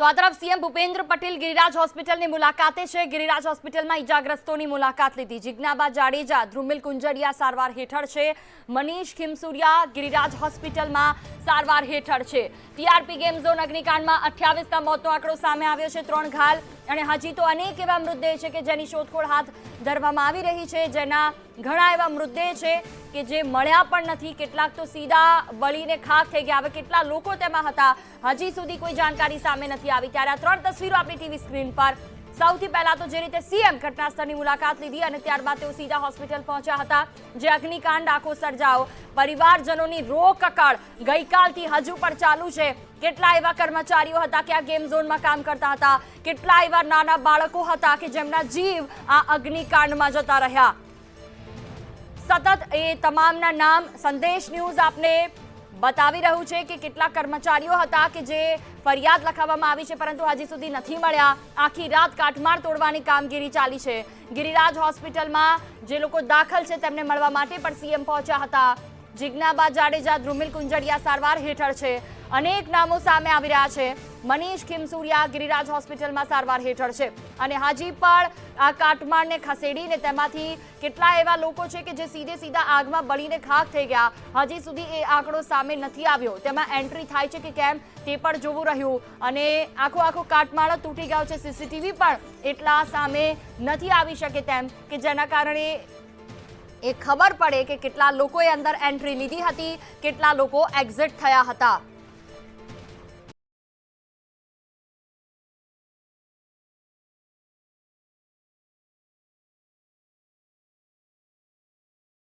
તો આ તરફ સીએમ ભૂપેન્દ્ર પટેલ ગિરિરાજ હોસ્પિટલની મુલાકાતે છે. ગિરિરાજ હોસ્પિટલમાં ઈજાગ્રસ્તોની મુલાકાત લીધી. જિજ્ઞાબા જાડેજા, ધ્રુમિલ કુંજરિયા સારવાર હેઠળ છે. મનીષ ખીમસુરિયા ગિરિરાજ હોસ્પિટલમાં સારવાર હેઠળ છે. ટીઆરપી ગેમ ઝોન અગ્નિકાંડમાં અઠ્યાવીસના મોતનો આંકડો સામે આવ્યો છે. ત્રણ ઘાલ અને હજી તો અનેક એવા મૃતદેહ છે કે જેની શોધખોળ હાથ ધરવામાં આવી રહી છે. જેના ઘણા એવા મૃતદેહ છે કે જે મળ્યા પણ નથી. કેટલાક તો સીધા બળીને ખાક થઈ ગયા. હવે કેટલા લોકો તેમાં હતા? હજી સુધી કોઈ જાણકારી સામે નથી આવી. ત્યારે આ ત્રણ તસવીરો આપણી ટીવી સ્ક્રીન પર સૌથી પહેલા તો જે રીતે સીએમ ઘટનાસ્થળની મુલાકાત લીધી અને ત્યારબાદ તેઓ સીધા હોસ્પિટલ પહોંચ્યા હતા. જે અગ્નિકાંડ આખો સર્જાયો. પરિવારજનોની રોકકળ ગઈકાલથી હજુ પણ ચાલુ છે. કેટલા એવા કર્મચારીઓ હતા કે આ ગેમ ઝોનમાં કામ કરતા હતા? કેટલા એવા નાના બાળકો હતા કે જેમના જીવ આ અગ્નિકાંડમાં જતા રહ્યા? સતત એ તમામના નામ, સંદેશ ન્યૂઝ આપને બતાવી રહ્યું છે કે કેટલા કર્મચારીઓ હતા કે જે ફરિયાદ લખાવવામાં આવી છે, પરંતુ હજી સુધી નથી મળ્યા. આખી રાત કાટમાળ તોડવાની કામગીરી ચાલી છે. ગિરિરાજ હોસ્પિટલમાં જે લોકો દાખલ છે તેમને મળવા માટે પણ સીએમ પહોંચ્યા હતા. જિજ્ઞાબા જાડેજા, ધ્રુમિલ કુંજરિયા સારવાર હેઠળ છે. અનેક નામો સામે આવી રહ્યા છે. મનીષ ખીમસુરિયા ગિરિરાજ હોસ્પિટલમાં સારવાર હેઠળ છે અને હજી પણ આ કાટમાળને ખસેડીને તેમાંથી કેટલા એવા લોકો છે કે જે સીધે સીધા આગમાં બળીને ખાક થઈ ગયા. હજી સુધી એ આંકડો સામે નથી આવ્યો. તેમાં એન્ટ્રી થાય છે કે કેમ તે પણ જોવું રહ્યું. અને આખો આખો કાટમાળ તૂટી ગયો છે. સીસીટીવી પણ એટલા સામે નથી આવી શકે તેમ કે જેના કારણે એ ખબર પડે કે કેટલા લોકોએ અંદર એન્ટ્રી લીધી હતી, કેટલા લોકો એક્ઝિટ થયા હતા.